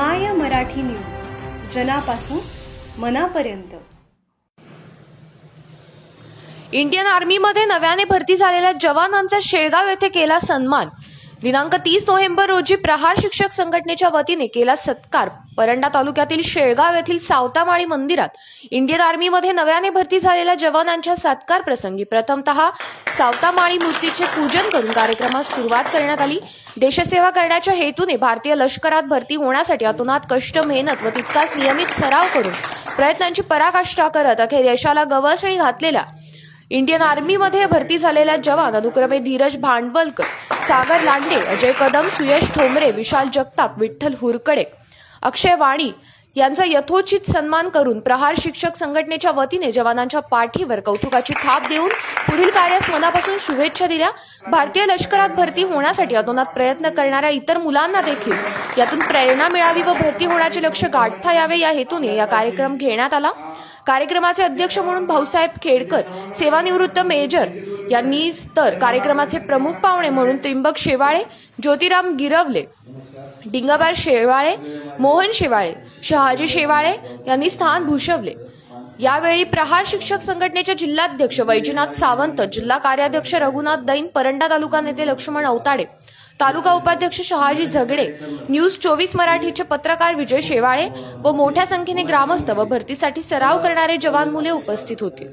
माय Marathi news जनापासून मनापर्यंत. Indian आर्मीमध्ये नव्याने भरती झालेल्या जवानांचा शेळगाव येथे केला सन्मान. दिनांक तीस नोव्हेंबर रोजी प्रहार शिक्षक संघटनेच्या वतीने केला सत्कार. परंडा तालुक्यातील शेळगाव येथील सावतामाळी मंदिरात इंडियन आर्मीमध्ये नव्याने भरती झालेल्या जवानांच्या सत्कार प्रसंगी प्रथमतः सावतामाळी मूर्तीचे पूजन करून कार्यक्रमास सुरुवात करण्यात आली. देशसेवा करण्याच्या हेतूने भारतीय लष्करात भरती होण्यासाठी अतोनात कष्ट मेहनत व तितकाच नियमित सराव करून प्रयत्नांची पराकाष्ठा करत अखेर यशाला गवसणी घातलेल्या इंडियन आर्मीमध्ये भरती झालेल्या जवान अनुक्रमे धीरज भांडवलकर सागर लांडे अजय कदम सुयश ठोंबरे विशाल जगताप विठ्ठल हुरकडे अक्षय वाणी यांचा यथोचित सन्मान करून प्रहार शिक्षक संघटनेच्या वतीने जवानांच्या पाठीवर कौतुकाची थाप देऊन पुढील कार्यास मनापासून शुभेच्छा दिल्या. भारतीय लष्करात भरती होण्यासाठी अतोनात प्रयत्न करणाऱ्या इतर मुलांना देखील यातून प्रेरणा मिळावी व भरती होण्याचे लक्ष गाठता यावे या हेतूने या कार्यक्रम घेण्यात आला. कार्यक्रमाचे अध्यक्ष म्हणून भाऊसाहेब खेडकर सेवानिवृत्त मेजर यांनी तर कार्यक्रमाचे प्रमुख पाहुणे म्हणून त्रिंबक शेवाळे ज्योतिराम गिरवले डिंगाबार शेवाळे मोहन शेवाळे शहाजी शेवाळे यांनी स्थान भूषवले. यावेळी प्रहार शिक्षक संघटनेचे जिल्हाध्यक्ष वैजनाथ सावंत जिल्हा कार्याध्यक्ष रघुनाथ दैन परंडा तालुका नेते लक्ष्मण अवताडे तालुका उपाध्यक्ष शहाजी झगडे न्यूज चोवीस मराठीचे पत्रकार विजय शेवाळे व मोठ्या संख्येने ग्रामस्थ व भरतीसाठी सराव करणारे जवान मुले उपस्थित होते.